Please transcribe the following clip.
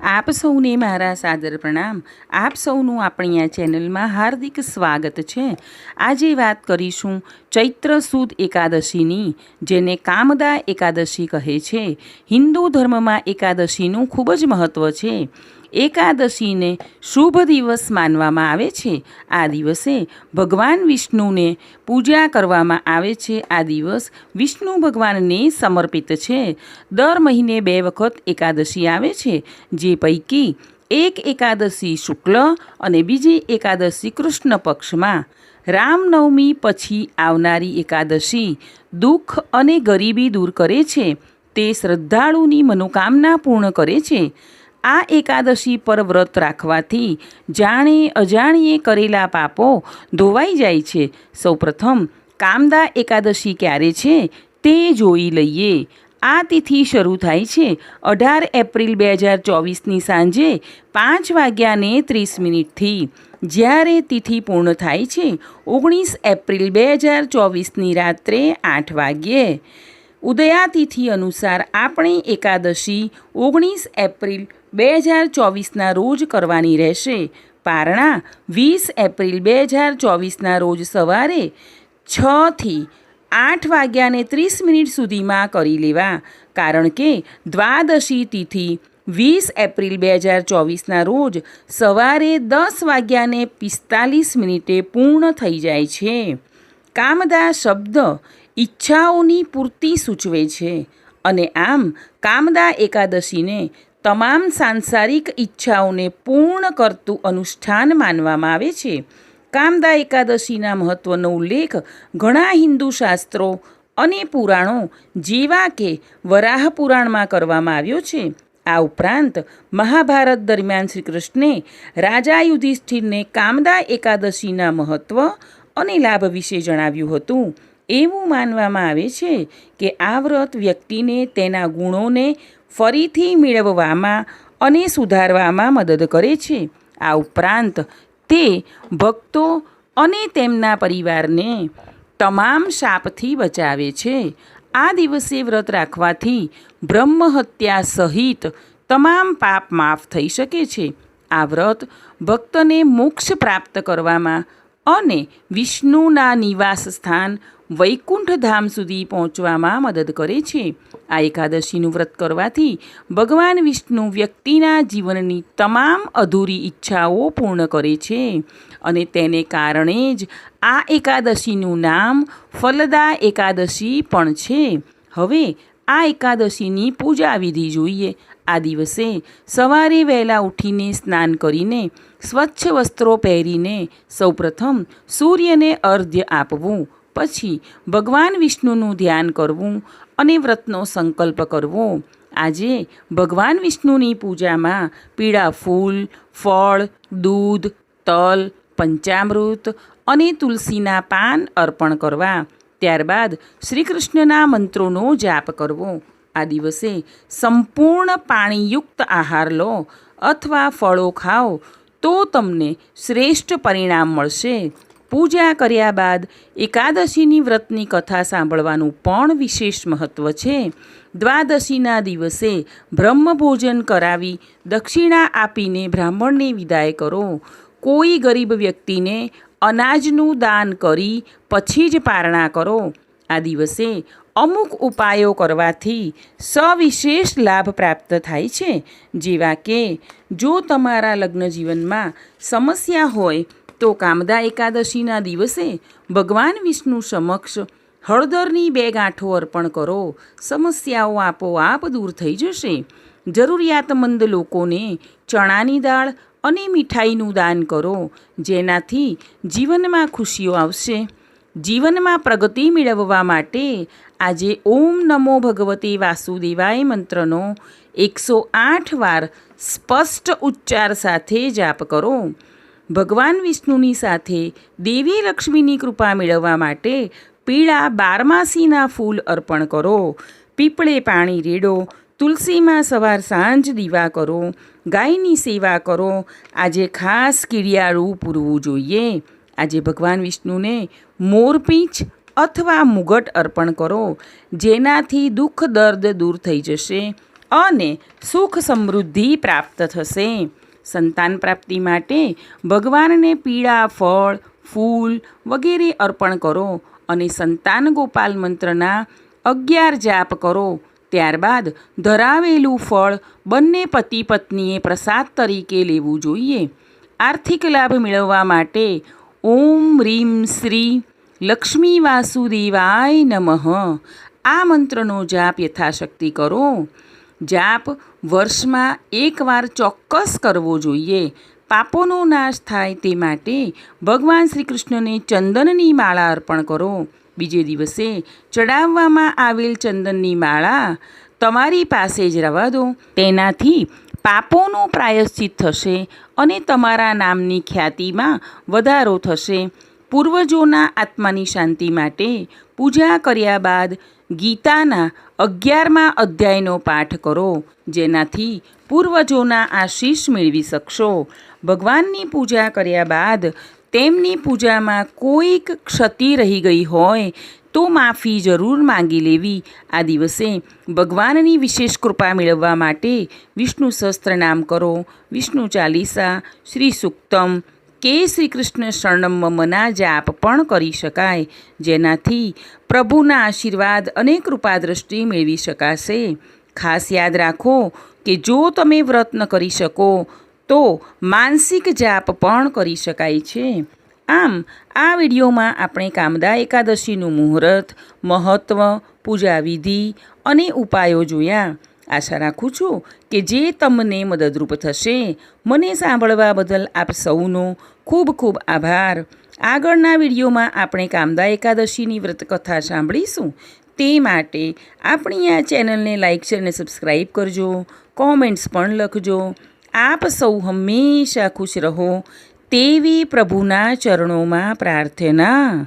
આપ સૌને મારા સાદર પ્રણામ. આપ સૌનું આપણી આ ચેનલમાં હાર્દિક સ્વાગત છે. આજે વાત કરીશું ચૈત્ર સુદ એકાદશીની, જેને કામદા એકાદશી કહે છે. હિન્દુ ધર્મમાં એકાદશીનું ખૂબ જ મહત્ત્વ છે. એકાદશીને શુભ દિવસ માનવામાં આવે છે. આ દિવસે ભગવાન વિષ્ણુને પૂજા કરવામાં આવે છે. આ દિવસ વિષ્ણુ ભગવાનને સમર્પિત છે. દર મહિને બે વખત એકાદશી આવે છે, જે પૈકી એક એકાદશી શુક્લ અને બીજી એકાદશી કૃષ્ણ પક્ષમાં. રામનવમી પછી આવનારી એકાદશી દુઃખ અને ગરીબી દૂર કરે છે. તે શ્રદ્ધાળુની મનોકામના પૂર્ણ કરે છે. આ એકાદશી પર વ્રત રાખવાથી જાણે અજાણીએ કરેલા પાપો ધોવાઈ જાય છે. સૌપ્રથમ, કામદા એકાદશી ક્યારે છે તે જોઈ લઈએ. આ તિથિ શરૂ થાય છે અઢાર એપ્રિલ બે હજાર ચોવીસની સાંજે પાંચ વાગ્યાને ત્રીસ મિનિટથી. જ્યારે તિથિ પૂર્ણ થાય છે ઓગણીસ એપ્રિલ બે હજાર ચોવીસની રાત્રે આઠ વાગ્યે. ઉદયાતિથિ અનુસાર આપણે એકાદશી ઓગણીસ એપ્રિલ બે હજાર ચોવીસના રોજ કરવાની રહેશે. પારણા, વીસ એપ્રિલ બે હજાર ચોવીસના રોજ સવારે છથી આઠ વાગ્યાને ત્રીસ મિનિટ સુધીમાં કરી લેવા. કારણ કે દ્વાદશી તિથિ વીસ એપ્રિલ બે હજાર ચોવીસના રોજ સવારે દસ વાગ્યાને પિસ્તાલીસ મિનિટે પૂર્ણ થઈ જાય છે. કામદા શબ્દ ઈચ્છાઓની પૂર્તિ સૂચવે છે. અને આમ કામદા એકાદશીને તમામ સાંસારિક ઈચ્છાઓને પૂર્ણ કરતું અનુષ્ઠાન માનવામાં આવે છે. કામદા એકાદશીના મહત્ત્વનો ઉલ્લેખ ઘણા હિન્દુ શાસ્ત્રો અને પુરાણો જેવા કે વરાહ પુરાણમાં કરવામાં આવ્યો છે. આ ઉપરાંત મહાભારત દરમિયાન શ્રી કૃષ્ણે રાજા યુધિષ્ઠિરને કામદા એકાદશીના મહત્ત્વ અને લાભ વિશે જણાવ્યું હતું. એવું માનવામાં આવે છે કે આ વ્રત વ્યક્તિને તેના ગુણોને ફરીથી મેળવવામાં અને સુધારવામાં મદદ કરે છે. આ ઉપરાંત તે ભક્તો અને તેમના પરિવારને તમામ શાપથી બચાવે છે. આ દિવસે વ્રત રાખવાથી બ્રહ્મહત્યા સહિત તમામ પાપ માફ થઈ શકે છે. આ વ્રત ભક્તને મોક્ષ પ્રાપ્ત કરવામાં અને વિષ્ણુના નિવાસ સ્થાન વૈકુંઠ ધામ સુધી પહોંચવામાં મદદ કરે છે. આ એકાદશીનું વ્રત કરવાથી ભગવાન વિષ્ણુ વ્યક્તિના જીવનની તમામ અધૂરી ઈચ્છાઓ પૂર્ણ કરે છે અને તેને કારણે જ આ એકાદશીનું નામ ફલદા એકાદશી પણ છે. હવે આ એકાદશીની પૂજા વિધિ જોઈએ. આ દિવસે સવારે વહેલા ઉઠીને સ્નાન કરીને સ્વચ્છ વસ્ત્રો પહેરીને સૌપ્રથમ સૂર્યને અર્ધ્ય આપવું પછી ભગવાન વિષ્ણુનું ધ્યાન કરવું અને વ્રતનો સંકલ્પ કરવો. આજે ભગવાન વિષ્ણુની પૂજામાં પીળા ફૂલ, ફળ, દૂધ, તલ, પંચામૃત અને તુલસીના પાન અર્પણ કરવા. ત્યારબાદ શ્રી કૃષ્ણના મંત્રોનો જાપ કરવો. આ દિવસે સંપૂર્ણ પાણીયુક્ત આહાર લો અથવા ફળો ખાઓ તો તમને શ્રેષ્ઠ પરિણામ મળશે. પૂજા કર્યા બાદ એકાદશીની વ્રતની કથા સાંભળવાનું પણ વિશેષ મહત્ત્વ છે. દ્વાદશીના દિવસે બ્રહ્મભોજન કરાવી દક્ષિણા આપીને બ્રાહ્મણને વિદાય કરો. કોઈ ગરીબ વ્યક્તિને અનાજનું દાન કરી પછી જ પારણા કરો. આ દિવસે અમુક ઉપાયો કરવાથી સવિશેષ લાભ પ્રાપ્ત થાય છે. જેવા કે જો તમારા લગ્ન જીવનમાં સમસ્યા હોય તો કામદા એકાદશીના દિવસે ભગવાન વિષ્ણુ સમક્ષ હળદરની બે ગાંઠો અર્પણ કરો. સમસ્યાઓ આપોઆપ દૂર થઈ જશે. જરૂરિયાતમંદ લોકોને ચણાની દાળ અને મીઠાઈનું દાન કરો. જેનાથી જીવનમાં ખુશીઓ આવશે. જીવનમાં પ્રગતિ મેળવવા માટે આજે ઓમ નમો ભગવતે વાસુદેવાય મંત્રનો એકસો આઠ વાર સ્પષ્ટ ઉચ્ચાર સાથે જાપ કરો. ભગવાન વિષ્ણુની સાથે દેવી લક્ષ્મીની કૃપા મેળવવા માટે પીળા બારમાસીના ફૂલ અર્પણ કરો, પીપળે પાણી રેડો, તુલસીમાં સવાર સાંજ દીવા કરો, ગાયની સેવા કરો. આજે ખાસ કીડિયાળું પૂરવું જોઈએ. આજે ભગવાન વિષ્ણુને મોરપીંછ અથવા મુગટ અર્પણ કરો, જેનાથી દુઃખ દર્દ દૂર થઈ જશે અને સુખ સમૃદ્ધિ પ્રાપ્ત થશે. સંતાન પ્રાપ્તિ માટે ભગવાનને પીળા ફળ, ફૂલ વગેરે અર્પણ કરો અને સંતાન ગોપાલ મંત્રના અગિયાર જાપ કરો. ત્યારબાદ ધરાવેલું ફળ બંને પતિ પત્નીએ પ્રસાદ તરીકે લેવું જોઈએ. આર્થિક લાભ મેળવવા માટે ઓમ રીમ શ્રી લક્ષ્મી વાસુદેવાય નમઃ. આ મંત્રનો જાપ યથાશક્તિ કરો. જાપ વર્ષમાં એકવાર ચોક્કસ કરવો જોઈએ. પાપોનો નાશ થાય તે માટે ભગવાન શ્રી કૃષ્ણને ચંદનની માળા અર્પણ કરો. બીજે દિવસે ચડાવવામાં આવેલ ચંદનની માળા તમારી પાસે જ રવા દો. તેનાથી પાપોનું પ્રાયશ્ચિત થશે અને તમારા નામની ખ્યાતિમાં વધારો થશે. પૂર્વજોના આત્માની શાંતિ માટે પૂજા કર્યા બાદ ગીતાના અગિયારમા અધ્યાયનો પાઠ કરો. જેનાથી પૂર્વજોના આશીષ મેળવી શકશો. ભગવાનની પૂજા કર્યા બાદ તેમની પૂજામાં કોઈક ક્ષતિ રહી ગઈ હોય તો માફી જરૂર માંગી લેવી. આ દિવસે ભગવાનની વિશેષ કૃપા મેળવવા માટે વિષ્ણુ સહસ્ત્રનામ કરો. વિષ્ણુ ચાલીસા, શ્રી સુક્તમ કે શ્રી કૃષ્ણ શરણમ મના જાપ પણ કરી શકાય. જેનાથી પ્રભુના આશીર્વાદ અને કૃપા દ્રષ્ટિ મેળવી શકાશે. ખાસ યાદ રાખો કે જો તમે વ્રત ન કરી શકો, તો માનસિક જાપ પણ કરી શકાય છે. આમ, આ વિડીયોમાં આપણે કામદા એકાદશીનું મુહૂર્ત મહત્ત્વ પૂજા વિધિ અને ઉપાયો જોયા. આશા રાખું છું કે જે તમને મદદરૂપ થશે, મને સાંભળવા બદલ આપ સૌનો ખૂબ ખૂબ આભાર. આગળના વિડીયોમાં આપણે કામદા એકાદશીની વ્રતકથા સાંભળીશું. તે માટે આપણી આ ચેનલને લાઇક શેર અને સબસ્ક્રાઈબ કરજો, કોમેન્ટ્સ પણ લખજો. આપ સૌ હંમેશા ખુશ રહો તેવી પ્રભુના ચરણોમાં પ્રાર્થના.